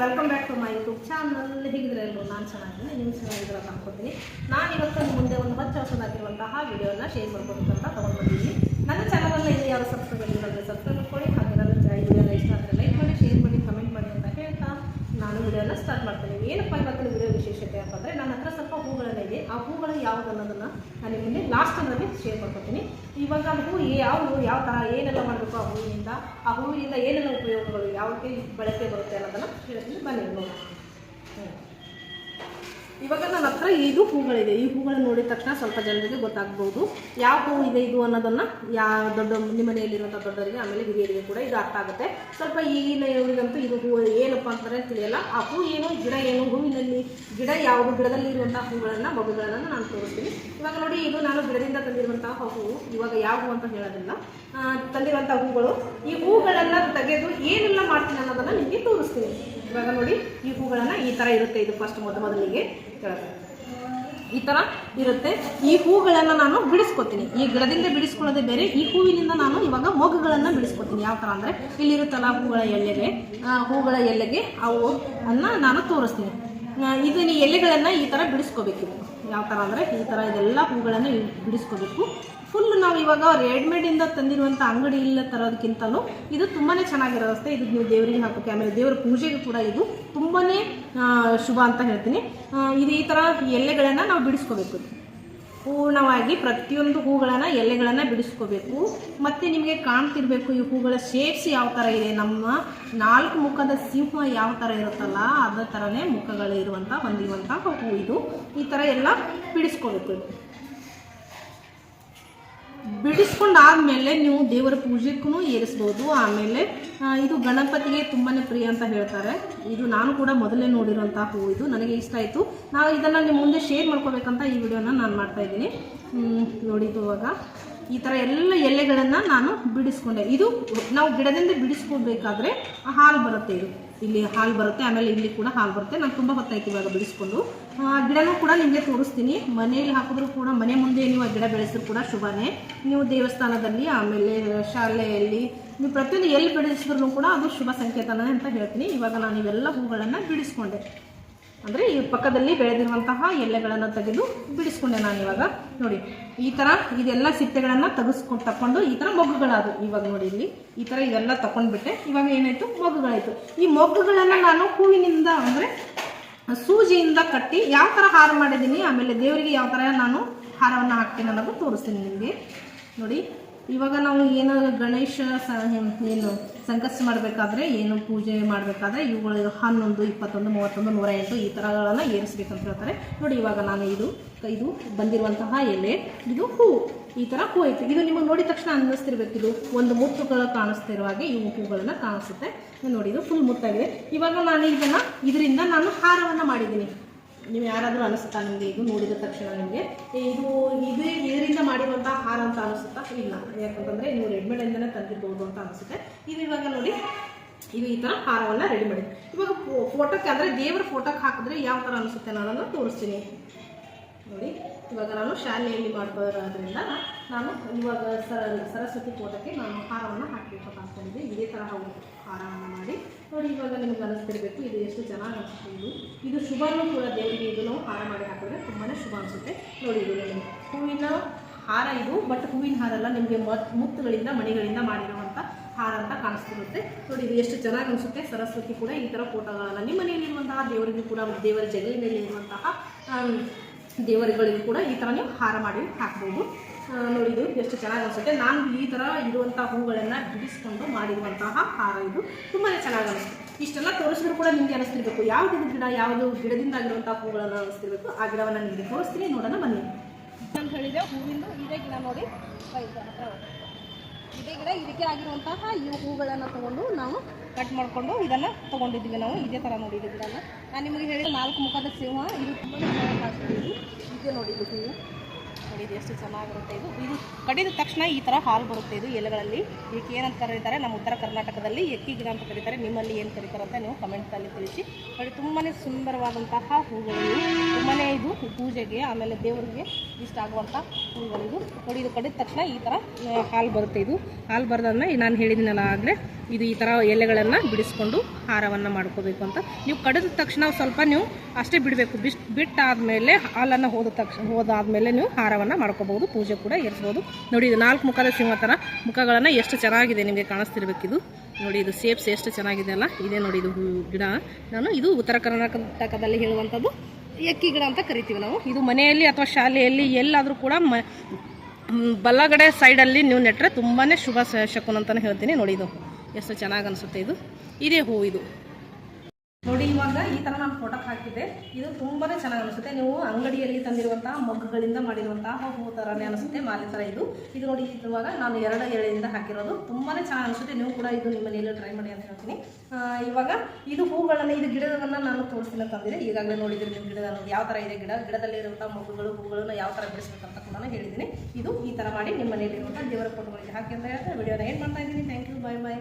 Welcome back to my YouTube channel ಹೇಗಿದ್ರೆ ಎಲ್ಲರೂ? ನಾನು ಚೆನ್ನಾಗಿದ್ದೀನಿ. ನೀವು ಚೆನ್ನಾಗಿದ್ದೀರ ಅಂತ ಅನ್ಕೋತೀನಿ. ನಾನು ಇವತ್ತು ಮುಂದೆ ಒಂದು ಹತ್ತು ಹೊಸದಾಗಿರುವಂತಹ ವಿಡಿಯೋನ ಶೇರ್ ಮಾಡ್ಕೊಬೇಕಂತ ತೊಗೊಂಡು ಬಂದಿದ್ದೀನಿ ನನ್ನ ಚಾನಲನ್ನು ಇಲ್ಲಿ ಯಾರು ಸಬ್ಸ್ಕ್ರೈಬ್ ಆಗಿಲ್ಲ ಅಂದರೆ ಸಬ್ಸ್ಕ್ರೈಬ್ ಮಾಡ್ಕೊಳ್ಳಿ ಹಾಗೆ ನನ್ನ ಈ ವಿಡಿಯೋನ ಇಷ್ಟ ಆದರೆ ಲೈಕ್ ಮಾಡಿ ಶೇರ್ ಮಾಡಿ ಕಮೆಂಟ್ ಮಾಡಿ ಅಂತ ಹೇಳ್ತಾ ನಾನು ವಿಡಿಯೋನ ಸ್ಟಾರ್ಟ್ ಮಾಡ್ತೀನಿ ಏನಪ್ಪ ಇವತ್ತಿನ ವಿಡಿಯೋ ವಿಶೇಷತೆ ಅಂತಂದರೆ ನನ್ನ ಹತ್ರ ಸ್ವಲ್ಪ ಹೂಗಳೆಲ್ಲ ಇದೆ ಆ ಹೂಗಳು ಯಾವ್ದು ಅನ್ನೋದನ್ನು ನಾನು ನಿಮಗೆ ಲಾಸ್ಟ್ ಟೈಮಲ್ಲಿ ಶೇರ್ ಮಾಡ್ಕೊತೀನಿ ಇವಾಗ ಹೂವು ಯಾವ ಹೂ ಯಾವ ಥರ ಏನೆಲ್ಲ ಮಾಡಬೇಕು ಆ ಹೂವಿನಿಂದ ಆ ಹೂವಿನಿಂದ ಏನೆಲ್ಲ ಉಪಯೋಗಗಳು ಯಾವಕ್ಕೆ ಬಳಕೆ ಬರುತ್ತೆ ಅನ್ನೋದನ್ನು ಹೇಳ್ತೀನಿ ಬನ್ನಿ, ನೋಡೋಣ. ಇವಾಗ ನನ್ನ ಹತ್ರ ಇದು ಹೂಗಳಿದೆ. ಈ ಹೂಗಳನ್ನ ನೋಡಿದ ತಕ್ಷಣ ಸ್ವಲ್ಪ ಜನರಿಗೆ ಗೊತ್ತಾಗ್ಬೋದು. ಯಾವ ಹೂ ಇದೆ ಇದು ಅನ್ನೋದನ್ನು ಯಾವ ದೊಡ್ಡ ನಿಮ್ಮ ಮನೆಯಲ್ಲಿರುವಂಥ ದೊಡ್ಡವರಿಗೆ, ಆಮೇಲೆ ಹಿರಿಯರಿಗೆ ಕೂಡ ಇದು ಅರ್ಥ ಆಗುತ್ತೆ. ಸ್ವಲ್ಪ ಈಗಿನ ಇವರಿಗಂತೂ ಇದು ಹೂ ಏನಪ್ಪ ಅಂತಾರೆ ತಿಳಿಯಲ್ಲ. ಆ ಹೂ ಏನು, ಗಿಡ ಏನು, ಹೂವಿನಲ್ಲಿ ಗಿಡ ಯಾವುದು ಗಿಡದಲ್ಲಿ ಇರುವಂಥ ಹೂಗಳನ್ನು, ಮಗುಗಳನ್ನು ನಾನು ತೋರಿಸ್ತೀನಿ. ಇವಾಗ ನೋಡಿ, ಇದು ನಾನು ಗಿಡದಿಂದ ತಂದಿರುವಂತಹ ಹೂವು ಇವಾಗ ಯಾವ ಹೂ ಅಂತ ಹೇಳೋದಿಲ್ಲ. ತಂದಿರುವಂಥ ಹೂಗಳು. ಈ ಹೂಗಳೆಲ್ಲ ತೆಗೆದು ಏನೆಲ್ಲ ಮಾಡ್ತೀನಿ ಅನ್ನೋದನ್ನು ನಿಮಗೆ ತೋರಿಸ್ತೀನಿ. ಇವಾಗ ನೋಡಿ, ಈ ಹೂಗಳನ್ನು ಈ ಥರ ಇರುತ್ತೆ. ಇದು ಫಸ್ಟ್ ಮೊದ ಮೊದಲಿಗೆ. ಈ ಥರ ಇರುತ್ತೆ. ಈ ಹೂಗಳನ್ನು ನಾನು ಬಿಡಿಸ್ಕೊತೀನಿ. ಈ ಗಿಡದಿಂದ ಬಿಡಿಸ್ಕೊಳ್ಳೋದೇ ಬೇರೆ, ಈ ಹೂವಿನಿಂದ ನಾನು ಇವಾಗ ಮೊಗ್ಗುಗಳನ್ನು ಬಿಡಿಸ್ಕೊತೀನಿ. ಯಾವ ಥರ ಅಂದರೆ, ಇಲ್ಲಿರುತ್ತಲ್ಲ ಹೂಗಳ ಎಲೆಗೆ ಹೂಗಳ ಎಲೆಗೆ ಅವು ಅನ್ನ ನಾನು ತೋರಿಸ್ತೀನಿ. ಇದು ಇದನ್ನ ಎಲೆಗಳನ್ನು ಈ ಥರ ಬಿಡಿಸ್ಕೋಬೇಕು. ಯಾವ ಥರ ಅಂದರೆ, ಈ ಥರ ಇದೆಲ್ಲ ಹೂಗಳನ್ನು ಬಿಡಿಸ್ಕೋಬೇಕು. ಫುಲ್ ನಾವು ಇವಾಗ ರೆಡಿಮೇಡಿಂದ ತಂದಿರುವಂಥ ಇಲ್ಲ ತರೋದಕ್ಕಿಂತಲೂ ಇದು ತುಂಬಾ ಚೆನ್ನಾಗಿರೋದಷ್ಟೆ ಇದು ನೀವು ದೇವರಿಗೆ ಹಾಕೋಕೆ ಆಮೇಲೆ ದೇವರ ಪೂಜೆಗೆ ಕೂಡ ಇದು ತುಂಬಾ ಶುಭ ಅಂತ ಹೇಳ್ತೀನಿ. ಇದು ಈ ಥರ ಎಲೆಗಳನ್ನು ನಾವು ಬಿಡಿಸ್ಕೋಬೇಕು. ಪೂರ್ಣವಾಗಿ ಪ್ರತಿಯೊಂದು ಹೂಗಳನ್ನು ಎಲೆಗಳನ್ನು ಬಿಡಿಸ್ಕೋಬೇಕು. ಮತ್ತು ನಿಮಗೆ ಕಾಣ್ತಿರ್ಬೇಕು ಈ ಹೂಗಳ ಶೇಪ್ಸ್ ಯಾವ ಥರ ಇದೆ. ನಮ್ಮ ನಾಲ್ಕು ಮುಖದ ಸಿಂಹ ಯಾವ ಥರ ಇರುತ್ತಲ್ಲ ಅದೇ ತರನೇ ಮುಖಗಳು ಇರುವಂತ ಹೊಂದಿರುವಂಥ ಹೂ ಇದು. ಈ ಥರ ಎಲ್ಲ ಬಿಡಿಸ್ಕೋಬೇಕು. ಬಿಡಿಸ್ಕೊಂಡಾದ್ಮೇಲೆ ನೀವು ದೇವರ ಪೂಜೆಗೂ ಏರಿಸ್ಬೋದು. ಆಮೇಲೆ ಇದು ಗಣಪತಿಗೆ ತುಂಬಾ ಪ್ರಿಯ ಅಂತ ಹೇಳ್ತಾರೆ. ಇದು ನಾನು ಕೂಡ ಮೊದಲೇ ನೋಡಿರುವಂಥ ಹೂವು ಇದು. ನನಗೆ ಇಷ್ಟ ಆಯಿತು. ನಾವು ಇದನ್ನು ನಿಮ್ಮ ಮುಂದೆ ಶೇರ್ ಮಾಡ್ಕೋಬೇಕಂತ ಈ ವಿಡಿಯೋನ ನಾನು ಮಾಡ್ತಾ ನೋಡಿದ್ದು ಇವಾಗ ಈ ಥರ ಎಲ್ಲ ಎಲೆಗಳನ್ನು ನಾನು ಬಿಡಿಸ್ಕೊಂಡೆ. ಇದು ನಾವು ಗಿಡದಿಂದ ಬಿಡಿಸ್ಕೊಳ್ಬೇಕಾದ್ರೆ ಹಾಲು ಬರುತ್ತೆ ಇದು. ಇಲ್ಲಿ ಹಾಲು ಬರುತ್ತೆ, ಆಮೇಲೆ ಇಲ್ಲಿ ಕೂಡ ಹಾಲು ಬರುತ್ತೆ. ನಾನು ತುಂಬ ಹೊತ್ತಾಯ್ತು ಇವಾಗ ಬಿಡಿಸ್ಕೊಂಡು. ಗಿಡನೂ ಕೂಡ ನಿಮಗೆ ತೋರಿಸ್ತೀನಿ. ಮನೆಯಲ್ಲಿ ಹಾಕಿದ್ರು ಕೂಡ, ಮನೆ ಮುಂದೆ ನೀವು ಆ ಗಿಡ ಬೆಳೆಸಿದ್ರು ಕೂಡ ಶುಭನೇ. ನೀವು ದೇವಸ್ಥಾನದಲ್ಲಿ, ಆಮೇಲೆ ಶಾಲೆಯಲ್ಲಿ, ನೀವು ಪ್ರತಿಯೊಂದು ಎಲ್ಲಿ ಬೆಳೆಸಿದ್ರು ಕೂಡ ಅದು ಶುಭ ಸಂಕೇತನೇ ಅಂತ ಹೇಳ್ತೀನಿ. ಇವಾಗ ನಾನು ಇವೆಲ್ಲ ಹೂಗಳನ್ನು ಬಿಡಿಸ್ಕೊಂಡೆ. ಅಂದರೆ ಈ ಪಕ್ಕದಲ್ಲಿ ಬೆಳೆದಿರುವಂತಹ ಎಲೆಗಳನ್ನು ತೆಗೆದು ಬಿಡಿಸ್ಕೊಂಡೆ ನಾನು ಇವಾಗ. ನೋಡಿ, ಈ ಥರ ಇದೆಲ್ಲ ಸಿಪ್ಪೆಗಳನ್ನು ತೆಗೆಸ್ಕೊಂಡು ತಕೊಂಡು ಈ ಥರ ಮೊಗ್ಗುಗಳಾದವು. ಇವಾಗ ನೋಡಿ ಇಲ್ಲಿ, ಈ ಥರ ಇವೆಲ್ಲ ತಗೊಂಡ್ಬಿಟ್ಟೆ ಇವಾಗ ಏನಾಯಿತು? ಮೊಗ್ಗುಗಳಾಯಿತು. ಈ ಮೊಗ್ಗುಗಳನ್ನು ನಾನು ಹೂವಿನಿಂದ ಅಂದರೆ ಸೂಜಿಯಿಂದ ಕಟ್ಟಿ ಯಾವ ಥರ ಹಾರ ಮಾಡಿದ್ದೀನಿ, ಆಮೇಲೆ ದೇವರಿಗೆ ಯಾವ ಥರ ನಾನು ಹಾರವನ್ನು ಹಾಕ್ತೀನಿ ಅನ್ನೋದು ತೋರಿಸ್ತೀನಿ ನಿಮಗೆ. ನೋಡಿ ಇವಾಗ ನಾವು ಏನು ಗಣೇಶ ಏನು ಸಂಕಷ್ಟ ಮಾಡಬೇಕಾದ್ರೆ ಏನು ಪೂಜೆ ಮಾಡಬೇಕಾದ್ರೆ ಇವುಗಳು ಹನ್ನೊಂದು, ಇಪ್ಪತ್ತೊಂದು, ಮೂವತ್ತೊಂದು ನೂರ ಎಂಟು ಈ ಥರಗಳನ್ನು ಏರಿಸ್ಬೇಕಂತ ಹೇಳ್ತಾರೆ. ನೋಡಿ ಇವಾಗ ನಾನು ಇದು ಇದು ಬಂದಿರುವಂತಹ ಎಲೆ, ಇದು ಹೂ. ಈ ಥರ ಹೂ ಐತೆ. ಇದು ನಿಮಗೆ ನೋಡಿದ ತಕ್ಷಣ ಅನ್ನಿಸ್ತಿರ್ಬೇಕು. ಇದು ಒಂದು ಮುತ್ತುಗಳು ಕಾಣಿಸ್ತಿರುವ ಹಾಗೆ ಇವು ಹೂಗಳನ್ನು ಕಾಣಿಸುತ್ತೆ. ನೋಡಿ, ಇದು ಫುಲ್ ಮುತ್ತಾಗಿದೆ. ಇವಾಗ ನಾನು ಇದನ್ನು ಇದರಿಂದ ನಾನು ಹಾರವನ್ನು ಮಾಡಿದ್ದೀನಿ. ನೀವು ಯಾರಾದರೂ ಅನಿಸ್ತಾ ನಿಮಗೆ ಇದು ನೋಡಿದ ತಕ್ಷಣ ನಿಮಗೆ? ಇದು ಇದರಿಂದ ಮಾಡಿರುವಂಥ ಹಾರ ಅಂತ ಅನಿಸುತ್ತಾ? ಇಲ್ಲ. ಯಾಕಂತಂದರೆ ನೀವು ರೆಡಿಮೇಡಿಂದನೇ ತಂದಿರ್ಬೋದು ಅಂತ ಅನಿಸುತ್ತೆ. ಇದು ಇವಾಗ ನೋಡಿ, ಇದು ಈ ಥರ ಹಾರವನ್ನು ರೆಡಿ ಮಾಡಿ. ಇವಾಗ ಫೋಟೋಕ್ಕೆ ಅಂದರೆ ದೇವರ ಫೋಟೋಕ್ಕೆ ಹಾಕಿದ್ರೆ ಯಾವ ಥರ ಅನಿಸುತ್ತೆ ನಾನು ತೋರಿಸ್ತೀನಿ. ನೋಡಿ, ಇವಾಗ ನಾನು ಶಾಲೆಯಲ್ಲಿ ಮಾಡ್ಕೋದ್ರಿಂದ ನಾನು ಇವಾಗ ಸರ, ಸರಸ್ವತಿ ಫೋಟೋಕ್ಕೆ ನಾನು ಹಾರವನ್ನು ಹಾಕಬೇಕು ಅಂತ ಇದೇ ಥರ ಹಾರವನ್ನು ಮಾಡಿ. ನೋಡಿ, ಇವಾಗ ನಿಮ್ಗೆ ಅನಿಸ್ತಿರ್ಬೇಕು, ಇದು ಎಷ್ಟು ಚೆನ್ನಾಗಿ ಅನಿಸುತ್ತೆ ಇದು. ಇದು ಶುಭನೂ ಕೂಡ ದೇವರಿಗೆ ಇದನ್ನು ಹಾರ ಮಾಡಿ ಹಾಕಿದ್ರೆ ತುಂಬಾ ಶುಭ ಅನಿಸುತ್ತೆ. ನೋಡಿ, ಇದು ಹೂವಿನ ಹಾರ ಇದು ಬಟ್ ಹೂವಿನ ಹಾರ ಅಲ್ಲ ನಿಮಗೆ ಮುತ್ತುಗಳಿಂದ ಮಣಿಗಳಿಂದ ಮಾಡಿರುವಂಥ ಹಾರ ಅಂತ ಕಾಣಿಸ್ತಿರುತ್ತೆ. ನೋಡಿ ಇದು ಎಷ್ಟು ಚೆನ್ನಾಗಿ ಅನಿಸುತ್ತೆ. ಸರಸ್ವತಿ ಕೂಡ ಈ ಥರ ಫೋಟೋಗಳನ್ನು ನಿಮ್ಮ ಮನೆಯಲ್ಲಿರುವಂತಹ ದೇವರಿಗೂ ಕೂಡ ದೇವರ ಜಗಲಿನಲ್ಲಿ ಇರುವಂತಹ ಆಮ್, ದೇವರುಗಳಿಗೂ ಕೂಡ ಈ ಥರ ನೀವು ಹಾರ ಮಾಡಿ ಹಾಕ್ಬೋದು. ನೋಡಿ ಇದು ಎಷ್ಟು ಚೆನ್ನಾಗಿ ಅನಿಸುತ್ತೆ. ನಾನು ಈ ಥರ ಇರುವಂಥ ಹೂಗಳನ್ನು ಬಿಡಿಸ್ಕೊಂಡು ಮಾಡಿರುವಂತಹ ಹಾರ ಇದು. ತುಂಬಾ ಚೆನ್ನಾಗಿ ಅನಿಸುತ್ತೆ. ಇಷ್ಟೆಲ್ಲ ತೋರಿಸಿದ್ರು ಕೂಡ ನಿಮಗೆ ಅನಿಸ್ತಿರ್ಬೇಕು. ಯಾವುದು ಗಿಡ ಯಾವುದು ಗಿಡದಿಂದ ಆಗಿರುವಂಥ ಹೂಗಳನ್ನು ಅನಿಸ್ತಿರ್ಬೇಕು. ಆ ಗಿಡವನ್ನು ನಿಮಗೆ ತೋರಿಸ್ತೀನಿ. ನೋಡೋಣ ಬನ್ನಿ. ಅಂತ ಹೇಳಿದೆ. ಹೂವಿಂದು ಇದೇ ಗಿಡ ನೋಡಿ. ಇದೇ ಗಿಡ ಇದಕ್ಕೆ ಆಗಿರುವಂತಹ ಈ ಹೂಗಳನ್ನು ತಗೊಂಡು ನಾವು ಕಟ್ ಮಾಡಿಕೊಂಡು ಇದನ್ನು ತೊಗೊಂಡಿದ್ದೀವಿ ನಾವು. ಇದೇ ಥರ ನೋಡಿ ಇದು ಗಿಡನ. ನಾನು ನಿಮಗೆ ಹೇಳಿದ ನಾಲ್ಕು ಮುಖದ ಸಿಂಹ, ಇದು ತುಂಬ ಚೆನ್ನಾಗಿ ಕಾಣಿಸ್ತಿದೆ. ಇದೆ ಇದೇ ನೋಡಿ ಇದು ಹೂವು ನೋಡಿ ಎಷ್ಟು ಚೆನ್ನಾಗಿರುತ್ತೆ ಇದು. ಇದು ಕಡಿದ ತಕ್ಷಣ ಈ ಥರ ಹಾಲು ಬರುತ್ತೆ ಇದು ಎಲೆಗಳಲ್ಲಿ. ಇದಕ್ಕೆ ಏನಂತ ಕರೀತಾರೆ, ನಮ್ಮ ಉತ್ತರ ಕರ್ನಾಟಕದಲ್ಲಿ ಎಕ್ಕಿ ಗಿಡ ಅಂತ ಕರೀತಾರೆ. ನಿಮ್ಮಲ್ಲಿ ಏನು ಕರೀತಾರೆ ಅಂತ ನೀವು ಕಮೆಂಟಲ್ಲಿ ತಿಳಿಸಿ. ನೋಡಿ ತುಂಬಾ ಸುಂದರವಾದಂತಹ ಹೂಗಳು ತುಂಬಾ ಇದು ಪೂಜೆಗೆ, ಆಮೇಲೆ ದೇವರಿಗೆ ಇಷ್ಟ ಆಗುವಂಥ ಹೂಗಳಿದು ನೋಡಿ, ಇದು ಕಡಿದ ತಕ್ಷಣ ಈ ಥರ ಹಾಲು ಬರುತ್ತೆ ಇದು. ಹಾಲು ಬರೋದನ್ನ ನಾನು ಹೇಳಿದ್ದೀನಲ್ಲ ಆಗಲೇ ಇದು ಈ ಥರ ಎಲೆಗಳನ್ನು ಬಿಡಿಸ್ಕೊಂಡು ಹಾರವನ್ನು ಮಾಡ್ಕೋಬೇಕು ಅಂತ. ನೀವು ಕಡಿದ ತಕ್ಷಣ ಸ್ವಲ್ಪ ನೀವು ಅಷ್ಟೇ ಬಿಡಬೇಕು. ಬಿಸ್, ಬಿಟ್ಟಾದಮೇಲೆ ಹಾಲನ್ನು ಹೋದ ತಕ್ಷಣ ಹೋದಾದಮೇಲೆ ನೀವು ಹಾರವನ್ನು ಮಾಡ್ಕೋಬೋದು ಪೂಜೆ ಕೂಡ ಏರಿಸ್ಬೋದು. ನೋಡಿ, ಇದು ನಾಲ್ಕು ಮುಖದ ಸಿಂಹ ಥರ ಮುಖಗಳನ್ನು ಎಷ್ಟು ಚೆನ್ನಾಗಿದೆ ನಿಮಗೆ ಕಾಣಿಸ್ತಿರ್ಬೇಕಿದು ನೋಡಿ, ಇದು ಸೇಪ್ಸ್ ಎಷ್ಟು ಚೆನ್ನಾಗಿದೆ ಅಲ್ಲ. ಇದೇ ನೋಡಿ, ಇದು ಗಿಡ. ನಾನು ಇದು ಉತ್ತರ ಕರ್ನಾಟಕದಲ್ಲಿ ಹೇಳುವಂಥದ್ದು ಎಕ್ಕಿ ಗಿಡ ಅಂತ ಕರಿತೀವಿ ನಾವು. ಇದು ಮನೆಯಲ್ಲಿ ಅಥವಾ ಶಾಲೆಯಲ್ಲಿ ಎಲ್ಲಾದರೂ ಕೂಡ ಮ ಬಲಗಡೆ ಸೈಡಲ್ಲಿ ನೀವು ನೆಟ್ಟರೆ ತುಂಬಾ ಶುಭ ಶಕುನ್ ಅಂತಲೇ ಹೇಳ್ತೀನಿ. ನೋಡಿ, ಇದು ಎಷ್ಟು ಚೆನ್ನಾಗಿ ಅನಿಸುತ್ತೆ ಇದು? ಇದೇ ಹೂವು ಇದು. ನೋಡಿ, ಇವಾಗ ಈ ಥರ ನಾನು ಫೋಟೋಗೆ ಹಾಕಿದ್ದೆ. ಇದು ತುಂಬಾ ಚೆನ್ನಾಗಿ ಅನಿಸುತ್ತೆ. ನೀವು ಅಂಗಡಿಯಲ್ಲಿ ತಂದಿರುವಂತಹ ಮಗ್ಗುಗಳಿಂದ ಮಾಡಿರುವಂತಹ ಹೂ ಥರನೇ ಅನಿಸುತ್ತೆ, ಮಾಲೆ ಥರ ಇದು. ಇದು ನೋಡಿ, ಇವಾಗ ನಾನು ಎರಡು ಎಳೆಯಿಂದ ಹಾಕಿರೋದು. ತುಂಬಾ ಚೆನ್ನಾಗಿ ಅನಿಸುತ್ತೆ. ನೀವು ಕೂಡ ಇದು ನಿಮ್ಮ ಮನೆಯಲ್ಲಿ ಟ್ರೈ ಮಾಡಿ ಅಂತ ಹೇಳ್ತೀನಿ. ಇವಾಗ ಇದು ಹೂಗಳನ್ನು, ಇದು ಗಿಡವನ್ನು ನಾನು ತೋರಿಸ್ತೀನಿ ತಂದಿದೆ ಈಗಾಗಲೇ ನೋಡಿದ್ರೆ ನೀವು ಗಿಡ ಯಾವ ಥರ ಇದೆ ಗಿಡ. ಗಿಡದಲ್ಲಿ ಇರುವಂಥ ಮಗುಗಳು ಹೂಗಳನ್ನು ಯಾವ ಥರ ಬೆಳೆಸಬೇಕಂತ ಕೂಡ ಹೇಳಿದ್ದೀನಿ. ಇದು ಈ ಥರ ಮಾಡಿ ನಿಮ್ಮ ಮನೆಯಲ್ಲಿ ಇರುವಂಥ ದೇವರ ಫೋಟೋಗಳಿಗೆ ಹಾಕಿ ಅಂತ ಹೇಳ್ತಾ, ವಿಡಿಯೋನ ಏನು ಮಾಡ್ತಾ ಇದ್ದೀನಿ. Thank you bye bye